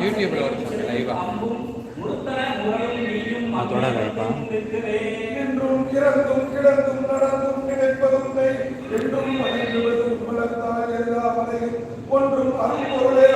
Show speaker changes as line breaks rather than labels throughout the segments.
யூடியூப்ல ஒரு லைவா அதோட லைவா
என்றும் கிடந்தும் கிடந்தும் நடந்தும் கிடைப்பதும் என்றும் மகிழ்வதும் ஒன்றும் அருள்
பொருளே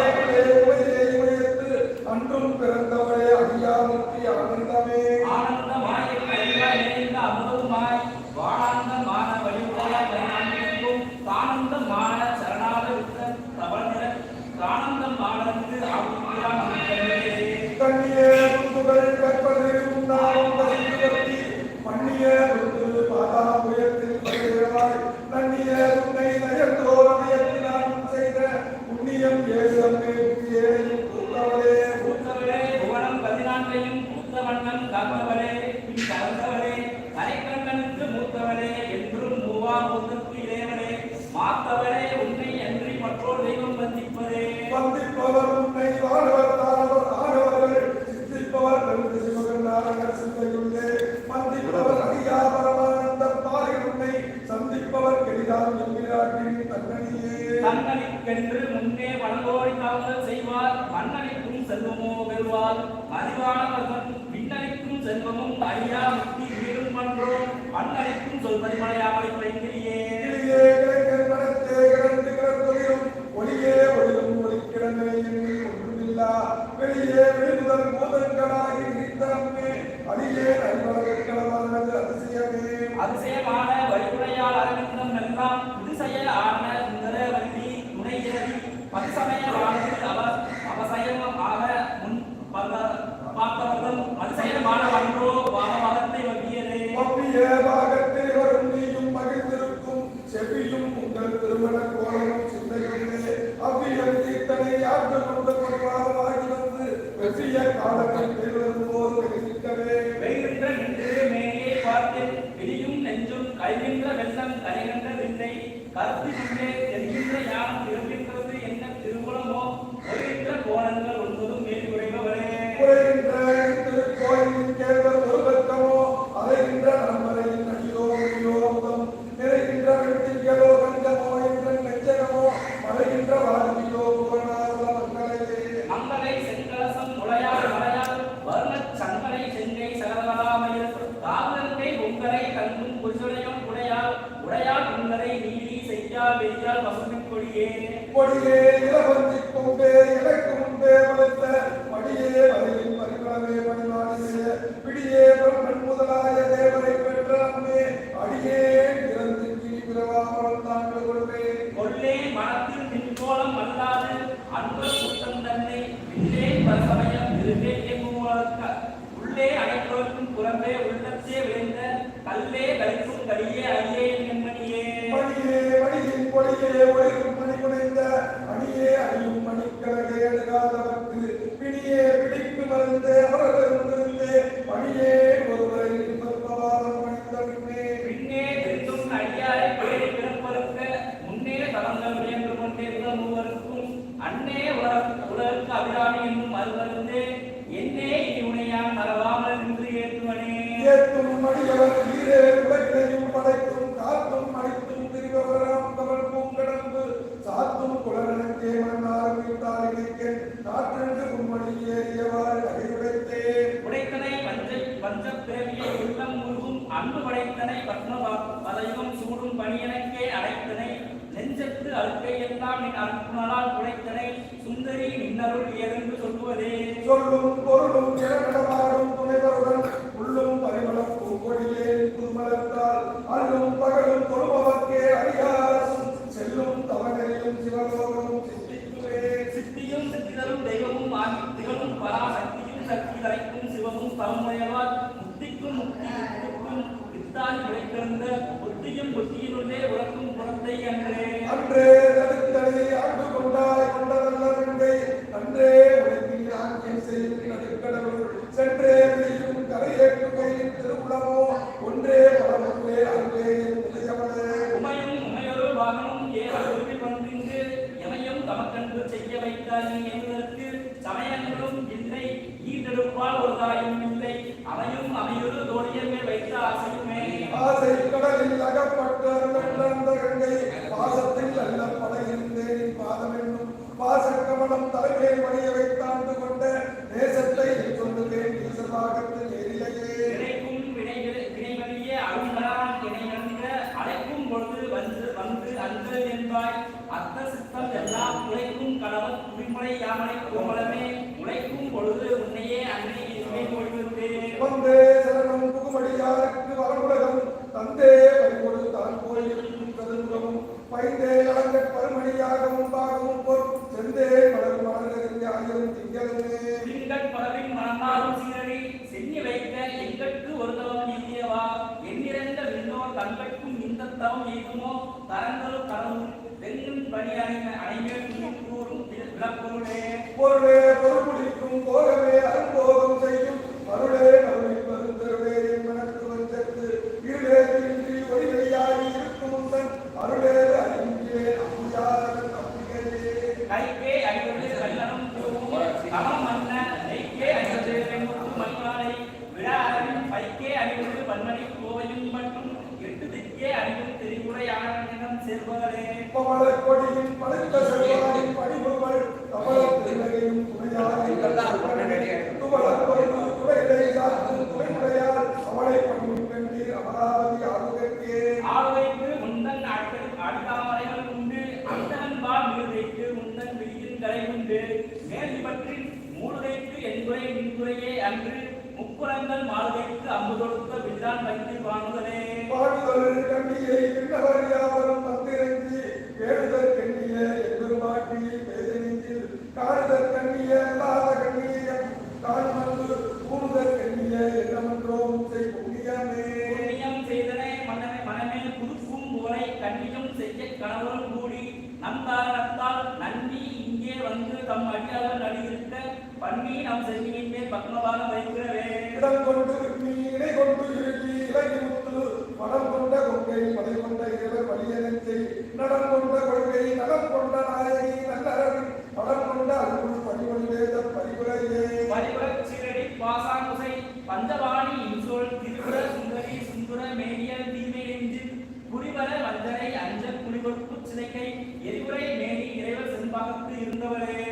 கொடியே
வந்திக்கும்
என்பாய். அத்த சித்தம் எல்லா உழைக்கும் கடவுள் குடிமுறை யாமனை கோமலமே. தவம் தரங்களும் கடலும் வெண்ணும் பணி அனைவரும் கூறும் விளப்பொருளே
பொருளே
நாட்கள் உண்டு அந்தன் வாழ் மிகுதைக்கு முந்தன் விதியின்களை உண்டு மேல் இவற்றின் மூலதைக்கு என்புரை மின்துறையே அன்று. முப்புறங்கள் மாளுகைக்கு அம்பு தொடுத்த வில்லான் வைத்து வாங்குதலே
பாடுதல் கண்டியை விண்ணவர் யாவரும்
காரணத்தால் நன்றி. இங்கே வந்து தம் அடியாளர் நடிகிருக்க பண்ணி நம் சென்னியின் மேல் பத்மபாக வைக்கிறவே.
இடம் கொண்டு நீ இடை கொண்டு இறுக்கி இலகி முத்து மனம் கொண்ட கொங்கை மலை கொண்ட இறைவர் வலியனத்தை நடம் கொண்ட கொள்கை நலம் கொண்ட நாயகி நல்லறவின் படம் கொண்ட அருள் வேத பரிபுரையே.
சீரடி பாசாங்குசை பஞ்சவாணி இன்சொல் திருவுர சுந்தரி சுந்தர மேனியல் தீமை நெஞ்சில் குறிவர வஞ்சனை அஞ்ச குடிகொடுப்பு சிலைக்கை எரிவுரை மேனி இறைவர் செம்பாகத்து இருந்தவரே.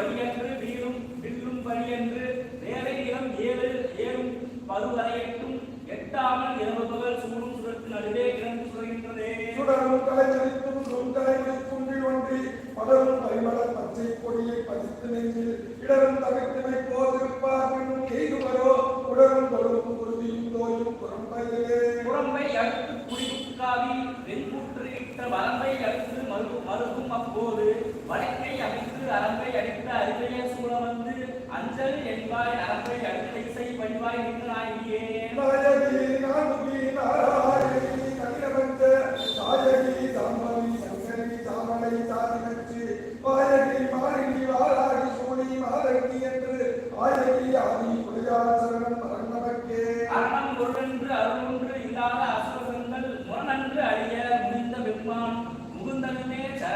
வழியன்று வீழும் வில்லும் வழியன்று வேலை நிலம் ஏழு ஏறும் பருவரையட்டும் எட்டாமல் இரவு பகல் சூடும் சுரத்து நடுவே கிடந்து சுரைகின்றதே
சுடரும் கலைச்சலித்தும் நுண்கலை குன்றில் ஒன்றி படரும் பரிமள பச்சை கொடியை பதித்து நெஞ்சில் இடரும் தவிர்த்துமை போதிருப்பார் என்னும் எய்துவரோ உடரும் தொழும் குருதியும் தோயும் புறம்பையிலே.
புறம்பை அடுத்து குடிக்காவி வெண்புற்று இட்ட வரம்பை அடுத்து மறுக்கும் அப்போது வடக்கை அமைத்து அரம்பை அடித்த அருகைய சூழ வந்து அஞ்சல் என்பாய் அரம்பை அடுத்த இசை பணிவாய் நின்று நாயகியே
நாயகி நானுகி நாராயணி கலிரவந்த சாயகி சாம்பவி சங்கரி சாமலை சாதினச்சு வாயகி வாராகி என்று ஆயகி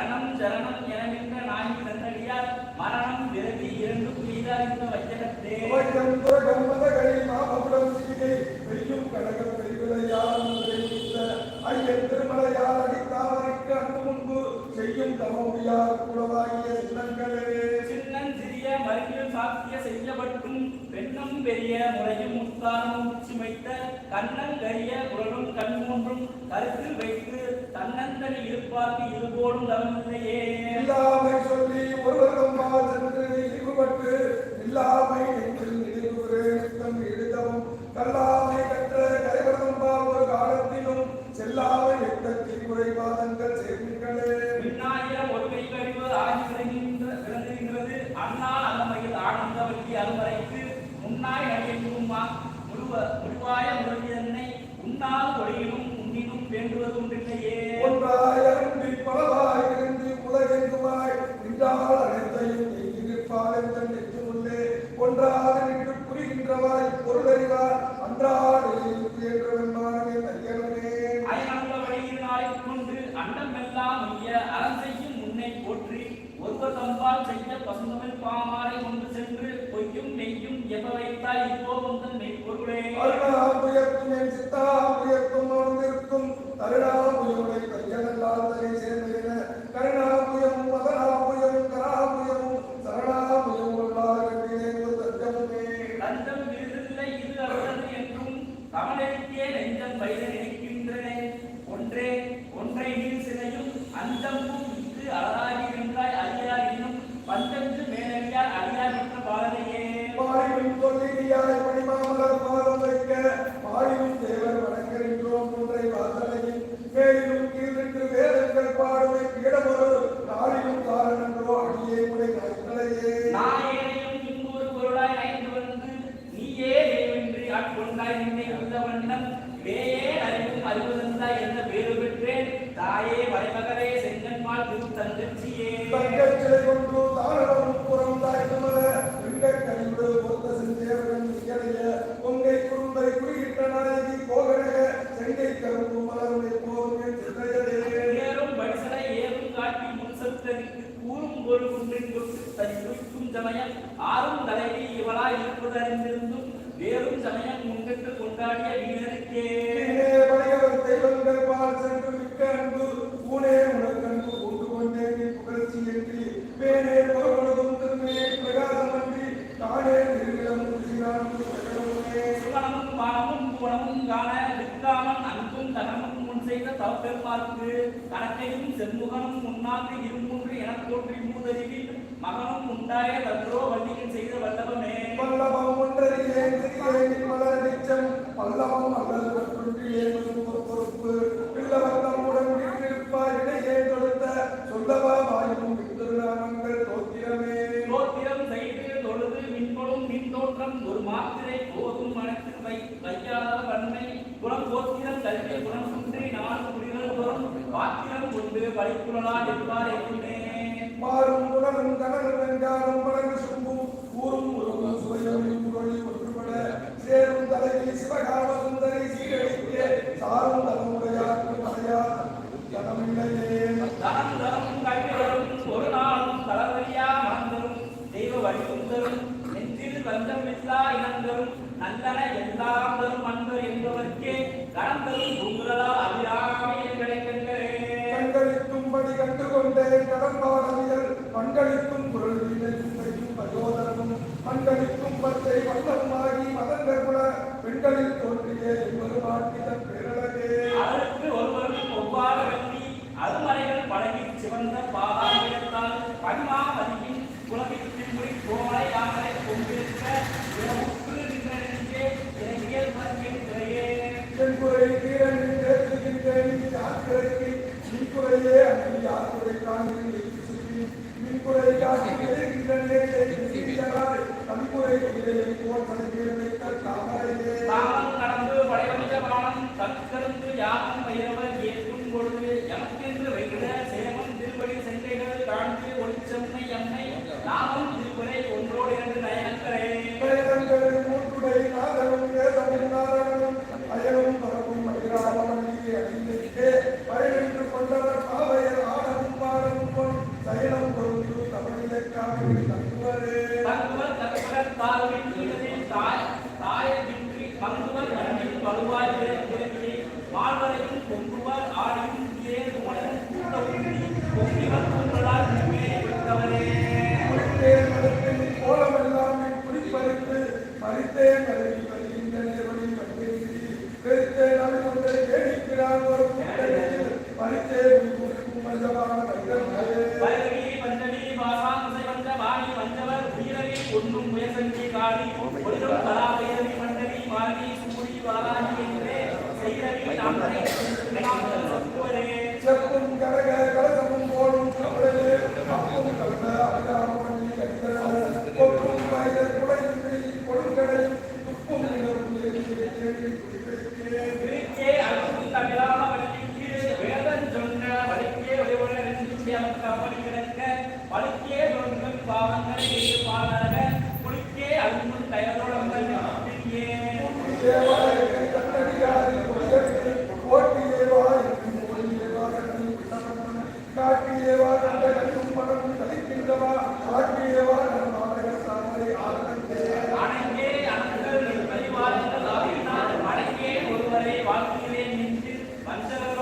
சரணம்
சரணம் எனவின்ற நாயகி நன்னடியார் மரணம் விரவி இரண்டு
வெய்யும் கடகம் பெரிவிளையார் ஐயன் திருமலையார் அடித்தாமரைக்கு அன்பு முன்பு செய்யும் தமமுடியார் குலவாகிய சின்னங்களே.
சின்னன் சிறிய மருங்கில் சாத்திய செய்யப்பட்டும் பெண்ணும் பெரிய முறையும் முத்தானும் உச்சிமைத்த கண்ணங்கரிய குரலும் கண் மூன்றும் கருத்தில் வைத்து தன்னந்தனி இருப்பார்க்கு இருபோடும் தவமில்லையே
இல்லாமை சொல்லி ஒருவரும் இழிவுபட்டு இல்லாமை நெஞ்சில் நினைவுறு நித்தம் எழுதவும் கல்லாமை கற்ற கரைவரம் ஒரு காலத்திலும் செல்லாமை எட்ட திரிமுறை வாதங்கள் சேர்ந்தீர்களே
விண்ணாயிரம் ஒரு கை கழிவு ஆகி விளங்குகின்ற விளங்குகின்றது அண்ணால் அகமையில் ஆனந்த வள்ளி அருமறைக்கு முன்னாய் நடிகெங்கும் முழுவ முழுவாய முழுவியன்னை உன்னால் ஒளியிலும் உன்னினும் வேண்டுவது ஒன்றில்லையே
ஒன்றாய் அருந்தி பலவாய் இருந்து உலகெங்குமாய்
நின்றால் கொண்டு அண்டமெல்லாம் ஐய அறம் செய்யும் முன்னை போற்றி. ஒருவர் தம்பால் செய்ய பசுந்தமை Yeah. செண்முகனும் முன்னாக்கு இருமுன்று என தோற்றி மூதறிவில் மகனும் உண்டாய வல்லோ வல்லியின் செய்த வல்லவமே.
வல்லவம் ஒன்றறியேன் மலர் நிச்சம் வல்லவம் அல்லது பொறுப்பு. பிள்ளவத்தம் உடன் இருப்பார் இடையே தொடுத்த சொல்லவா வாயும் திருநாமங்கள் தோத்திரமே.
தோத்திரம் செய்து தொழுது மின்கொழும் மின் தோற்றம் ஒரு மாத்திரை பாக்கியம் கொண்டு பழிப்புலனால் எவ்வாறு எண்ணுமே
மாறும் உடலும் தனல் வென்றாலும் மடங்கு சும்பும் ஊரும் உருவும் சுவையும் ஒன்றுபட சேரும் தலையில் சிவகாம சுந்தர மண்களிற்கும் மருத்தை வல்லமாகி மதங்கள் கூட பெண்களில் தோன்றிய
இம்மறுபாட்டிதன் பிற காவலை மைந்தரி மாலி சூரி வாராகி என்று செய்தவி நம்மை வாழ்க்கையிலே நின்று வந்தவர்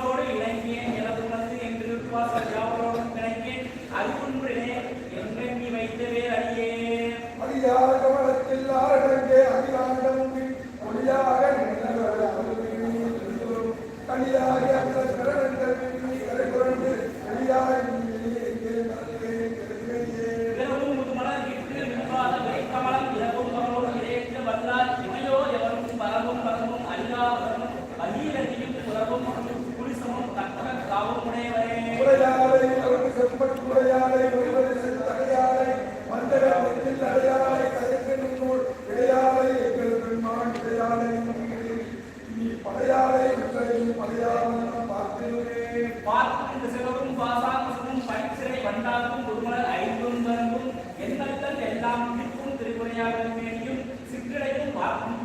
மேலாளர்
மேலையும்
சிற்றடைக்கும் பார்க்கும்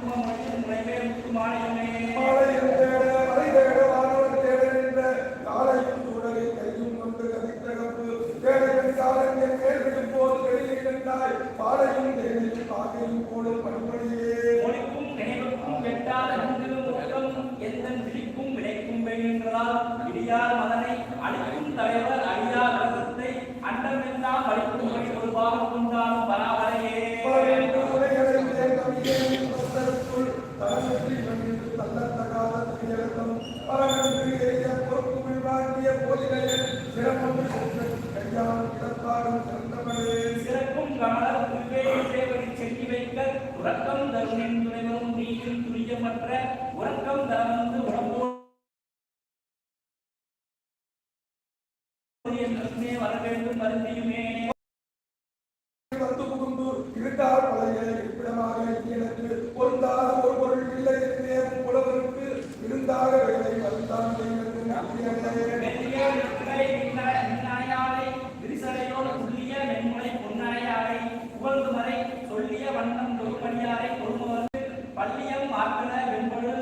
முனைவேல் முத்துமான உறக்கம் தருணின் துணைவரும் நீயும் துரியமற்ற உறக்கம் தரந்து உடம்பு வரவேண்டும் மருந்தியுமே பள்ளியம் ஆற்றல வெண்படு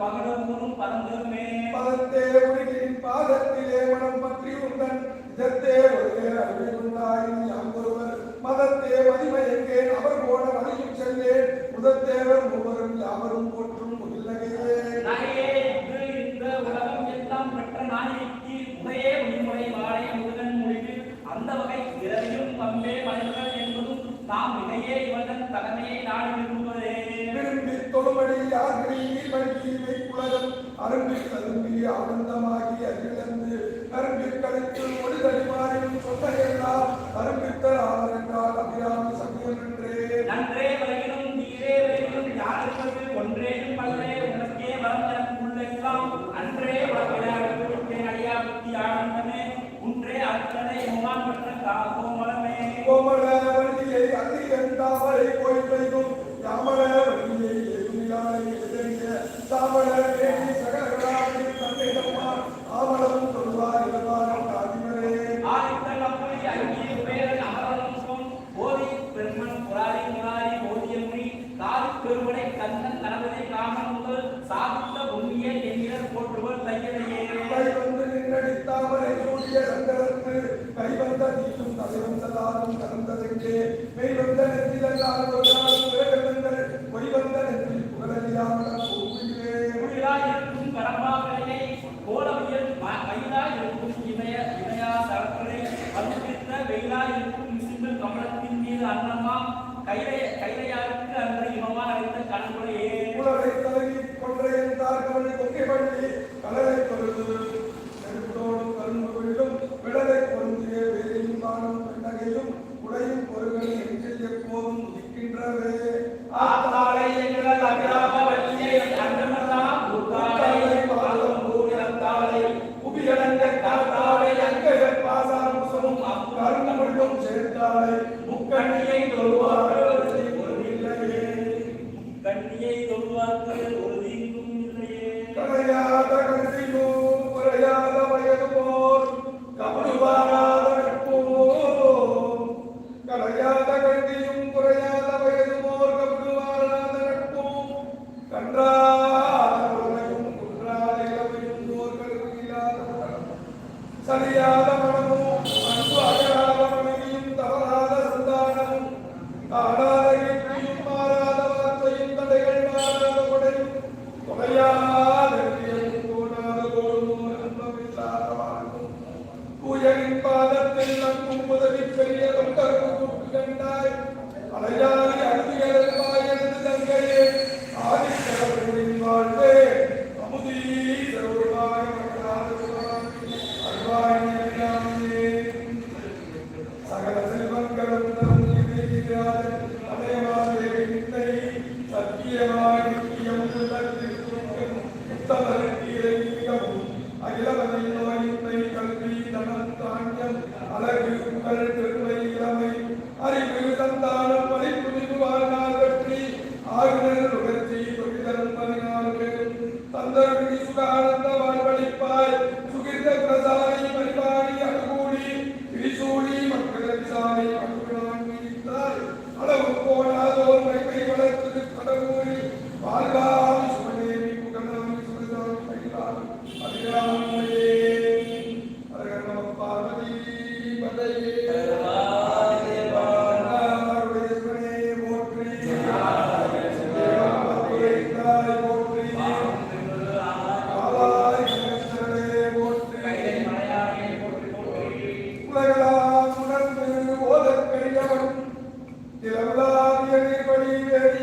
பகடும் பறந்தருமே
பதத்தே உலகின் பாதத்திலே மனம் பற்றி உந்தன் இதத்தே ஒருவே அறிவிருந்தாயின் யாம் ஒருவர் மதத்தே மதிமை எங்கேன் அவர் போன வழியும் செல்லேன் முதத்தேவர் மூவரும் யாவரும் போற்றும் முகில்லகையே அரும்பில் கரும்பி ஆனந்தமாகி அறிவிழந்து அரும்பில் கழித்து ஒளி தடிமாறியும் சொன்னதெல்லாம் அரும்பித்தர் ஆதரங்கால் அபிராமி சமயம் என்றே.
நன்றே வரையினும் தீரே வரையினும் யாருக்கு ஒன்றே பல்லே உனக்கே வரம் உள்ளெல்லாம் அன்றே உலகிலே அழியா புத்தி ஆனந்தமே உன்றே அத்தனை உமான் பெற்ற கோமலமே
கோமல வழியை அள்ளி என்றாவரை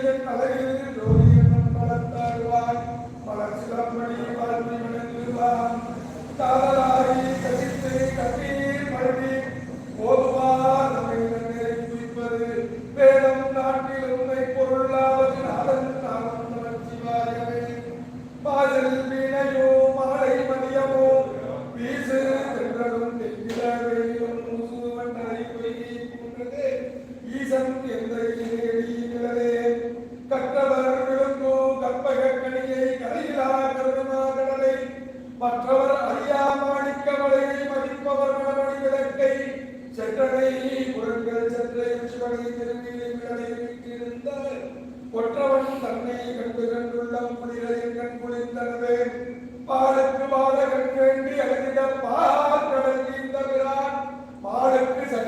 மனிதன் மலர்கிறது ஜோதியனும் மலர்த்தாருவான் மலர் சிலம்படி மலர்ந்து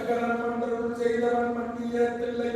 சங்கரன் மன்றும் செய்தவன் மத்திய தில்லை